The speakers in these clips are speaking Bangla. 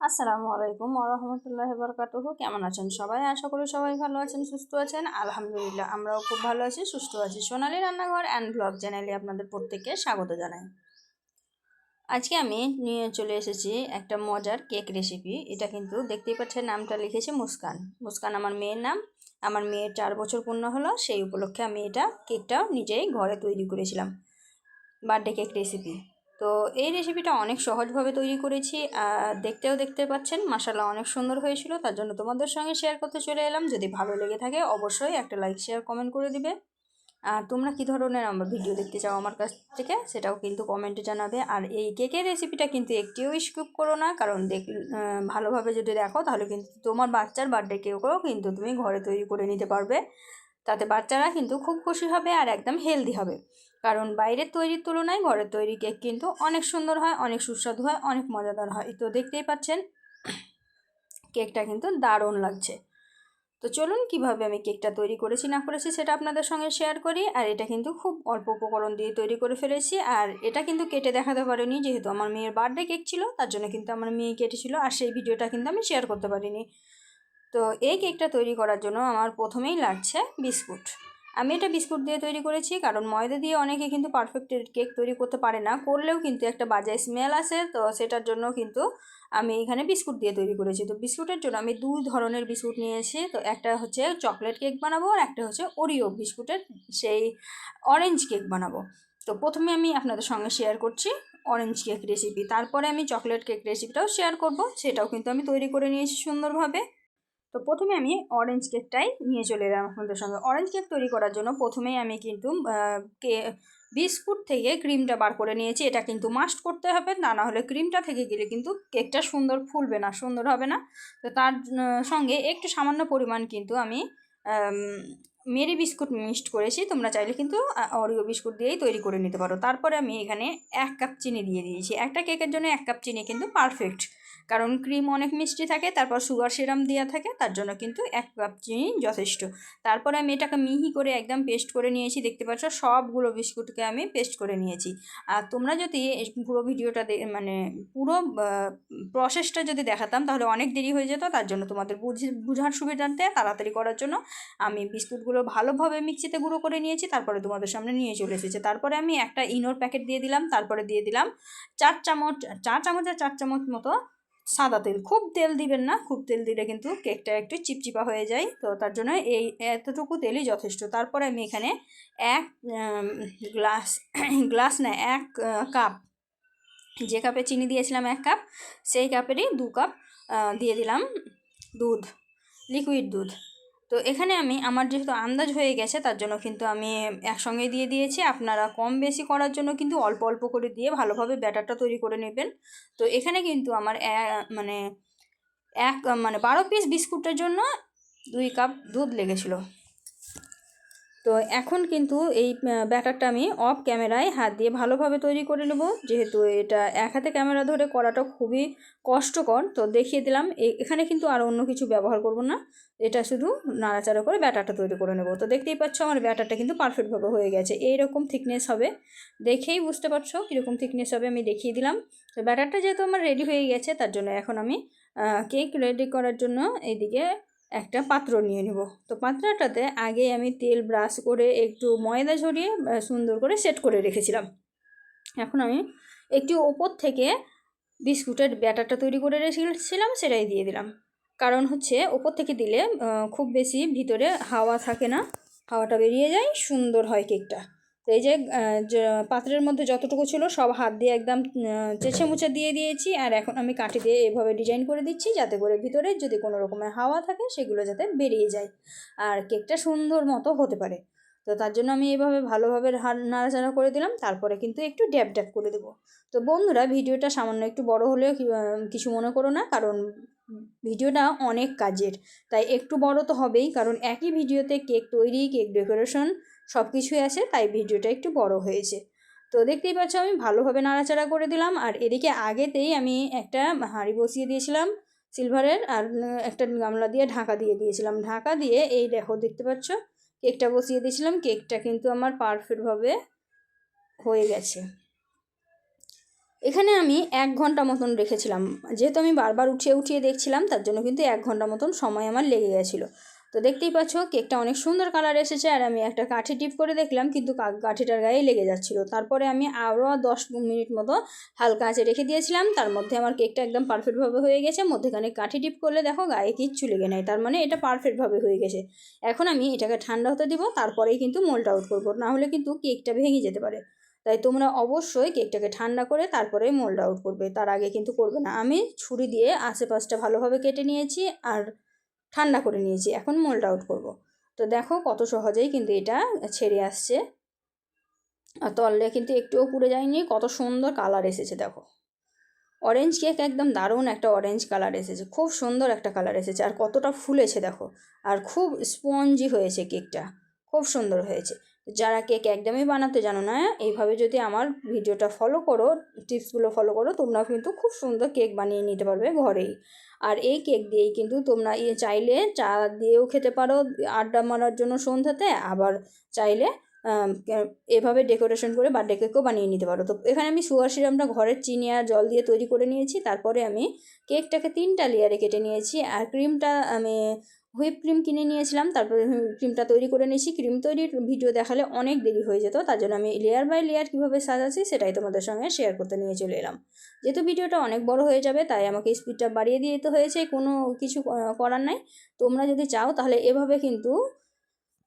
আসসালামু আলাইকুম ওরহমতুল্লাহ বরকাতুহ। কেমন আছেন সবাই? আশা করি সবাই ভালো আছেন, সুস্থ আছেন। আলহামদুলিল্লাহ, আমরাও খুব ভালো আছি, সুস্থ আছি। সোনালী রান্নাঘর অ্যান্ড ব্লগ চ্যানেলে আপনাদের প্রত্যেককে স্বাগত জানাই। আজকে আমি নিয়ে চলে এসেছি একটা মজার কেক রেসিপি এটা কিন্তু দেখতেই পাচ্ছেন নামটা লিখেছে মুস্কান। মুস্কান আমার মেয়ের নাম। আমার মেয়ের চার বছর পূর্ণ হলো, সেই উপলক্ষে আমি এটা কেকটা নিজেই ঘরে তৈরি করেছিলাম। বার্থডে কেক রেসিপি তো এই রেসিপিটা অনেক সহজভাবে তৈরি করেছি। দেখতেও দেখতে পাচ্ছেন মশালা অনেক সুন্দর হয়েছিল। তার জন্য তোমাদের সঙ্গে শেয়ার করতে চলে এলাম। যদি ভালো লেগে থাকে অবশ্যই একটা লাইক শেয়ার কমেন্ট করে দিবে। আর তোমরা কী ধরনের আমার ভিডিও দেখতে চাও আমার কাছ থেকে সেটাও কিন্তু কমেন্টে জানাবে। আর এই কেকের রেসিপিটা কিন্তু একটিও স্কিপ করো না, কারণ দেখ ভালোভাবে যদি দেখো তাহলে কিন্তু তোমার বাচ্চার বার্থডে কেকও কিন্তু তুমি ঘরে তৈরি করে নিতে পারবে। তাতে বাচ্চারা কিন্তু খুব খুশি হবে আর একদম হেলদি হবে। কারণ বাইরের তৈরির তুলনায় ঘরের তৈরি কেক কিন্তু অনেক সুন্দর হয়, অনেক সুস্বাদু হয়, অনেক মজাদার হয়। তো দেখতেই পাচ্ছেন, কেকটা কিন্তু দারুণ লাগছে। তো চলুন কীভাবে আমি কেকটা তৈরি করেছি, না করেছি সেটা আপনাদের সঙ্গে শেয়ার করি। আর এটা কিন্তু খুব অল্প উপকরণ দিয়ে তৈরি করে ফেলেছি। আর এটা কিন্তু কেটে দেখাতে পারিনি, যেহেতু আমার মেয়ের বার্থডে কেক ছিল, তার জন্য কিন্তু আমার মেয়ে কেটেছিল। আর সেই ভিডিওটা কিন্তু আমি শেয়ার করতে পারিনি। তো এই কেকটা তৈরি করার জন্য আমার প্রথমেই লাগছে বিস্কুট। আমি এটা বিস্কুট দিয়ে তৈরি করেছি কারণ ময়দা দিয়ে অনেকে কিন্তু পারফেক্ট কেক তৈরি করতে পারে না, করলেও কিন্তু একটা বাজে স্মেল আসে, তো সেটার জন্য কিন্তু আমি এখানে বিস্কুট দিয়ে তৈরি করেছি। তো বিস্কুটের জন্য আমি দুই ধরনের বিস্কুট নিয়েছি, তো একটা হচ্ছে চকলেট কেক বানাবো আর একটা হচ্ছে ওরিও বিস্কুটের সেই অরেঞ্জ কেক বানাবো। তো প্রথমে আমি আপনাদের সঙ্গে শেয়ার করছি অরেঞ্জ কেক রেসিপি তারপরে আমি চকলেট কেক রেসিপিটাও শেয়ার করব, সেটাও কিন্তু আমি তৈরি করে নিয়েছি সুন্দরভাবে। তো প্রথমে আমি অরেঞ্জ কেকটাই নিয়ে চলে এলাম আপনাদের সঙ্গে। অরেঞ্জ কেক তৈরি করার জন্য প্রথমেই আমি কিন্তু কে, বিস্কুট থেকে ক্রিমটা বার করে নিয়েছি। এটা কিন্তু মাস্ট করতে হবে তা না হলে ক্রিমটা থেকে গেলে কিন্তু কেকটা সুন্দর ফুলবে না, সুন্দর হবে না। তো তার সঙ্গে একটু সামান্য পরিমাণ কিন্তু আমি মেরি বিস্কুট মিক্সড করেছি। তোমরা চাইলে কিন্তু অরিও বিস্কুট দিয়েই তৈরি করে নিতে পারো। তারপরে আমি এখানে এক কাপ চিনি দিয়ে দিয়েছি। একটা কেকের জন্য এক কাপ চিনি কিন্তু পারফেক্ট কারণ ক্রিম অনেক মিষ্টি থাকে, তারপর সুগার সিরাম দেওয়া থাকে, তার জন্য কিন্তু এক কাপ চিনি যথেষ্ট। তারপরে আমি এটাকে মিহি করে একদম পেস্ট করে নিয়েছি, দেখতে পাচ্ছ সবগুলো বিস্কুটকে আমি পেস্ট করে নিয়েছি। আর তোমরা যদি পুরো ভিডিওটা মানে পুরো প্রসেসটা যদি দেখাতাম, তাহলে অনেক দেরি হয়ে যেত, তার জন্য তোমাদের বুঝে বুঝার সুবিধার্থে তাড়াতাড়ি করার জন্য আমি বিস্কুটগুলো ভালোভাবে মিক্সিতে গুঁড়ো করে নিয়েছি, তারপরে তোমাদের সামনে নিয়ে চলে এসেছে। তারপরে আমি একটা ইনোর প্যাকেট দিয়ে দিলাম, তারপরে দিয়ে দিলাম চার চামচ, চার চামচের চার চামচ মতো সাদা তেল, খুব তেল দিবেন না, খুব তেল দিলে কিন্তু কেকটা একটু চিপচিপা হয়ে যায়। তো তার জন্য এই এতটুকু তেলই যথেষ্ট। তারপরে আমি এখানে এক গ্লাস গ্লাস না, এক কাপ, যে কাপে চিনি দিয়েছিলাম এক কাপ, সেই কাপেরই দু কাপ দিয়ে দিলাম দুধ, লিকুইড দুধ। তো এখানে আমি, আমার যেহেতু আন্দাজ হয়ে গেছে, তার জন্য কিন্তু আমি একসঙ্গে দিয়ে দিয়েছি। আপনারা কম বেশি করার জন্য কিন্তু অল্প অল্প করে দিয়ে ভালোভাবে ব্যাটারটা তৈরি করে নেবেন। তো এখানে কিন্তু আমার মানে এক মানে বারো পিস বিস্কুটের জন্য দুই কাপ দুধ লেগেছিলো। তো এখন কিন্তু এই ব্যাটারটা আমি অফ ক্যামেরায় হাত দিয়ে ভালোভাবে তৈরি করে নেব। যেহেতু এটা এক হাতে ক্যামেরা ধরে করাটা খুবই কষ্টকর, তো দেখিয়ে দিলাম। এখানে কিন্তু আর অন্য কিছু ব্যবহার করব না। এটা শুধু নাড়াচাড়া করে ব্যাটারটা তৈরি করে নেব। তো দেখতেই পাচ্ছ আমার ব্যাটারটা কিন্তু পারফেক্টভাবে হয়ে গেছে। এইরকম থিকনেস হবে। দেখেই বুঝতে পারছ কীরকম থিকনেস হবে, আমি দেখিয়ে দিলাম। তো ব্যাটারটা যেহেতু আমার রেডি হয়ে গেছে, তার জন্য এখন আমি কেক রেডি করার জন্য এইদিকে একটা পাত্র নিয়ে নেব। তো পাত্রটাতে আগে আমি তেল ব্রাশ করে একটু ময়দা ঝরিয়ে সুন্দর করে সেট করে রেখেছিলাম। এখন আমি একটি ওপর থেকে বিস্কুটের ব্যাটারটা তৈরি করে রেখেছিলাম, সেটাই দিয়ে দিলাম। কারণ হচ্ছে ওপর থেকে দিলে খুব বেশি ভিতরে হাওয়া থাকে না, হাওয়াটা বেরিয়ে যায়, সুন্দর হয় কেকটা। তো এই যে পাত্রের মধ্যে যতটুকু ছিল সব হাত দিয়ে একদম চেঁচে মুছে দিয়ে দিয়েছি। আর এখন আমি কাঠি দিয়ে এভাবে ডিজাইন করে দিচ্ছি যাতে করে ভিতরে যদি কোনো রকমের হাওয়া থাকে সেগুলো যাতে বেরিয়ে যায়। আর কেকটা সুন্দর মতো হতে পারে। তো তার জন্য আমি এভাবে ভালোভাবে নাড়াচাড়া করে দিলাম। তারপরে কিন্তু একটু ড্যাব ড্যাব করে দেবো। তো বন্ধুরা, ভিডিওটা সামান্য একটু বড় হলেও কিছু মনে করো না, কারণ ভিডিওটা অনেক কাজের। তাই একটু বড় তো হবেই, কারণ একই ভিডিওতে কেক তৈরি, কেক ডেকোরেশন সব কিছুই আছে তাই ভিডিওটা একটু বড় হয়েছে। তো দেখতেই পাচ্ছ, আমি ভালোভাবে নাড়াচাড়া করে দিলাম। আর এদিকে আগেতেই আমি একটা হাঁড়ি বসিয়ে দিয়েছিলাম সিলভারের, আর একটা গামলা দিয়ে ঢাকা দিয়ে দিয়েছিলাম। ঢাকা দিয়ে এই দেখো, দেখতে পাচ্ছ? কেকটা বসিয়ে দিয়েছিলাম। কেকটা কিন্তু আমার পারফেক্টভাবে হয়ে গেছে। এখানে আমি এক ঘণ্টা মতন রেখেছিলাম। যেহেতু আমি বারবার উঠিয়ে উঠিয়ে দেখছিলাম, তার জন্য কিন্তু এক ঘণ্টা মতন সময় আমার লেগে গেছিল। তো দেখতেই পাচ্ছ, কেকটা অনেক সুন্দর কালার এসেছে আর আমি একটা কাঠি টিপ করে দেখলাম, কিন্তু কাঠিটার গায়ে লেগে যাচ্ছিল। তারপরে আমি আরও দশ মিনিট মতো হালকা আঁচে রেখে দিয়েছিলাম, তার মধ্যে আমার কেকটা একদম পারফেক্টভাবে হয়ে গেছে, মধ্যেখানে কাঠি টিপ করলে দেখো গায়ে কিচ্ছু লেগে নেয় তার মানে এটা পারফেক্টভাবে হয়ে গেছে। এখন আমি এটাকে ঠান্ডা হতে দিব, তারপরেই কিন্তু মোল্ড আউট করব না হলে কিন্তু কেকটা ভেঙে যেতে পারে। তাই তোমরা অবশ্যই কেকটাকে ঠান্ডা করে তারপরেই মোল্ড আউট করবে, তার আগে কিন্তু করবে না। আমি ছুরি দিয়ে আশেপাশটা ভালোভাবে কেটে নিয়েছি, আর ঠান্ডা করে নিয়েছি, এখন মোল্ড আউট করব। তো দেখো কত সহজেই কিন্তু এটা ছেড়ে আসছে। আর তললে কিন্তু একটুও পুড়ে যায়নি, কত সুন্দর কালার এসেছে দেখো। অরেঞ্জ কেক একদম দারুণ একটা অরেঞ্জ কালার এসেছে, খুব সুন্দর একটা কালার এসেছে, আর কতটা ফুলেছে দেখো। আর খুব স্পঞ্জি হয়েছে কেকটা খুব সুন্দর হয়েছে। যারা কেক একদমই বানাতে জানো না, এইভাবে যদি আমার ভিডিওটা ফলো করো টিপসগুলো ফলো করো, তোমরাও কিন্তু খুব সুন্দর কেক বানিয়ে নিতে পারবে ঘরেই। আর এই কেক দিয়েই কিন্তু তোমরা ইয়ে চাইলে চা দিয়েও খেতে পারো, আড্ডা মারার জন্য সন্ধ্যাতে, আবার চাইলে এভাবে ডেকোরেশন করে বার্থডে কেকও বানিয়ে নিতে পারো। তো এখানে আমি সুগার সিরামটা ঘরের চিনি আর জল দিয়ে তৈরি করে নিয়েছি, তারপরে আমি কেকটাকে তিনটা লেয়ারে কেটে নিয়েছি, আর ক্রিমটা আমি হুইপ ক্রিম কিনে নিয়েছিলাম, তারপরে ক্রিমটা তৈরি করে নিয়েছি। ক্রিম তৈরির ভিডিও দেখালে অনেক দেরি হয়ে যেত, তার জন্য আমি লেয়ার বাই লেয়ার কীভাবে সাজাচ্ছি সেটাই তোমাদের সঙ্গে শেয়ার করতে নিয়ে চলে এলাম। যেহেতু ভিডিওটা অনেক বড় হয়ে যাবে, তাই আমাকে স্পিডটা বাড়িয়ে দিয়ে দিতে হয়েছে, কোনো কিছু করার নাই। তোমরা যদি চাও তাহলে এভাবে কিন্তু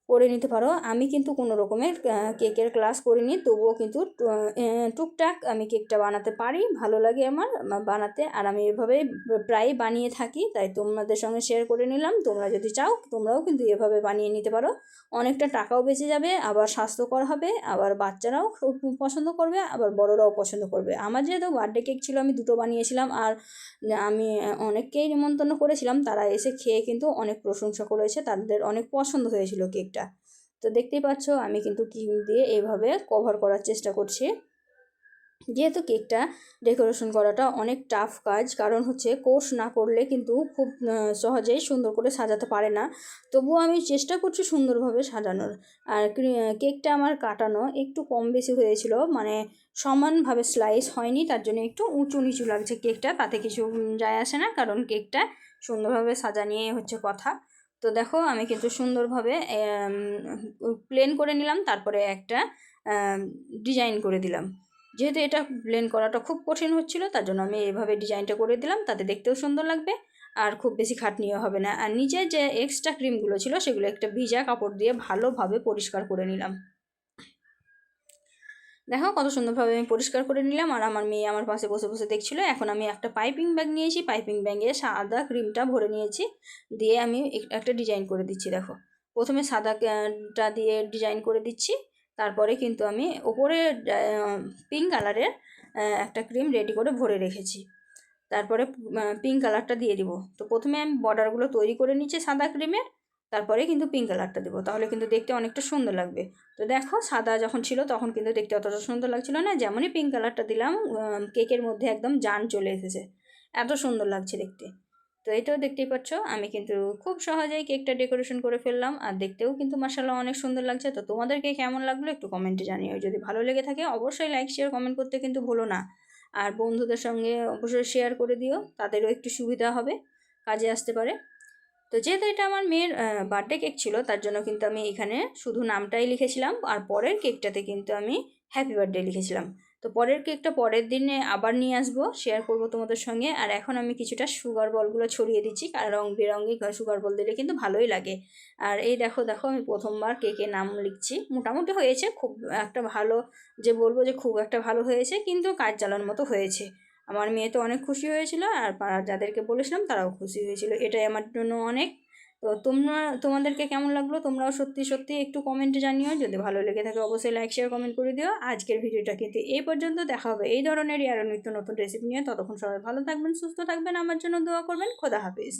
করে নিতে পারো। আমি কিন্তু কোনো রকমের কেকের ক্লাস করিনি, তবুও কিন্তু টুকটাক আমি কেকটা বানাতে পারি, ভালো লাগে আমার বানাতে। আর আমি এভাবে প্রায় বানিয়ে থাকি, তাই তোমাদের সঙ্গে শেয়ার করে নিলাম। তোমরা যদি চাও, তোমরাও কিন্তু এভাবে বানিয়ে নিতে পারো। অনেকটা টাকাও বেঁচে যাবে, আবার স্বাস্থ্যকর হবে, আবার বাচ্চারাও খুব পছন্দ করবে, আবার বড়রাও পছন্দ করবে। আমার যেহেতু বার্থডে কেক ছিল, আমি দুটো বানিয়েছিলাম, আর আমি অনেককেই নিমন্ত্রণ করেছিলাম। তারা এসে খেয়ে কিন্তু অনেক প্রশংসা করেছে, তাদের অনেক পছন্দ হয়েছিল কেকটা তো দেখতেই পাচ্ছ, আমি কিন্তু ক্রিম দিয়ে এইভাবে কভার করার চেষ্টা করছি। যেহেতু কেকটা ডেকোরেশন করাটা অনেক টাফ কাজ, কারণ হচ্ছে কোর্স না করলে কিন্তু খুব সহজেই সুন্দর করে সাজাতে পারে না। তবুও আমি চেষ্টা করছি সুন্দরভাবে সাজানোর। আর কেকটা আমার কাটানো একটু কম বেশি হয়েছিল মানে সমানভাবে স্লাইস হয়নি, তার জন্য একটু উঁচু নিচু লাগছে কেকটা তাতে কিছু যায় আসে না, কারণ কেকটা সুন্দরভাবে সাজা নিয়ে হচ্ছে কথা। তো দেখো আমি কিন্তু সুন্দরভাবে প্লেন করে নিলাম, তারপরে একটা ডিজাইন করে দিলাম। যেহেতু এটা প্লেন করাটা খুব কঠিন হচ্ছিল, তার জন্য আমি এভাবে ডিজাইনটা করে দিলাম, তাতে দেখতেও সুন্দর লাগবে, আর খুব বেশি খাটনিও হবে না। আর নিচে যে এক্সট্রা ক্রিমগুলো ছিল, সেগুলো একটা ভিজা কাপড় দিয়ে ভালোভাবে পরিষ্কার করে নিলাম। দেখো কত সুন্দরভাবে আমি পরিষ্কার করে নিলাম আর আমার মেয়ে আমার পাশে বসে বসে দেখছিল। এখন আমি একটা পাইপিং ব্যাগ নিয়েছি। পাইপিং ব্যাগে সাদা ক্রিমটা ভরে নিয়েছি। দিয়ে আমি একটা ডিজাইন করে দিচ্ছি, দেখো। প্রথমে সাদা টা দিয়ে ডিজাইন করে দিচ্ছি। তারপরে কিন্তু আমি ওপরে পিঙ্ক কালারের একটা ক্রিম রেডি করে ভরে রেখেছি। তারপরে পিঙ্ক কালারটা দিয়ে দিব। তো প্রথমে আমি বর্ডারগুলো তৈরি করে নিচ্ছি সাদা ক্রিমের। তারপরে কিন্তু পিঙ্ক কালারটা দেবো। তাহলে কিন্তু দেখতে অনেকটা সুন্দর লাগবে। তো দেখো, সাদা যখন ছিল তখন কিন্তু দেখতে অতটা সুন্দর লাগছিল না। যেমনই পিঙ্ক কালারটা দিলাম কেকের মধ্যে একদম জান চলে এসেছে। এত সুন্দর লাগছে দেখতে। তো এটাও দেখতেই পাচ্ছ আমি কিন্তু খুব সহজেই কেকটা ডেকোরেশন করে ফেললাম। আর দেখতেও কিন্তু মাসাল্লাহ অনেক সুন্দর লাগছে। তো তোমাদেরকে কেমন লাগল একটু কমেন্টে জানিও। যদি ভালো লেগে থাকে, অবশ্যই লাইক শেয়ার কমেন্ট করতে কিন্তু ভুলো না। আর বন্ধুদের সঙ্গে অবশ্যই শেয়ার করে দিও। তাদেরও একটু সুবিধা হবে, কাজে আসতে পারে। তো যেহেতু এটা আমার মেয়ের বার্থডে কেক ছিল, তার জন্য কিন্তু আমি এখানে শুধু নামটাই লিখেছিলাম আর পরের কেকটাতে কিন্তু আমি হ্যাপি বার্থডে লিখেছিলাম। তো পরের কেকটা পরের দিনে আবার নিয়ে আসব শেয়ার করব তোমাদের সঙ্গে। আর এখন আমি কিছুটা সুগার বলগুলো ছড়িয়ে দিচ্ছি, কারণ রং বেরঙে সুগার বল দিলে কিন্তু ভালোই লাগে। আর এই দেখো দেখো, আমি প্রথমবার কেকের নাম লিখছি। মোটামুটি হয়েছে, খুব একটা ভালো, যে বলব যে খুব একটা ভালো হয়েছে, কিন্তু কাজ চালানোর মতো হয়েছে। আমার মেয়ে তো অনেক খুশি হয়েছিল আর পাড়ার যাদেরকে বলেছিলাম তারাও খুশি হয়েছিল। এটাই আমার জন্য অনেক। তো তোমরা, তোমাদেরকে কেমন লাগল? তোমরাও সত্যি সত্যি একটু কমেন্টে জানিও। যদি ভালো লেগে থাকে অবশ্যই লাইক শেয়ার কমেন্ট করে দিও। আজকের ভিডিওটা কিন্তু এই পর্যন্ত। দেখা হবে এই ধরনেরই আরও নিত্য নতুন রেসিপি নিয়ে। ততক্ষণ সবাই ভালো থাকবেন, সুস্থ থাকবেন। আমার জন্য দোয়া করবেন। খোদা হাফিজ।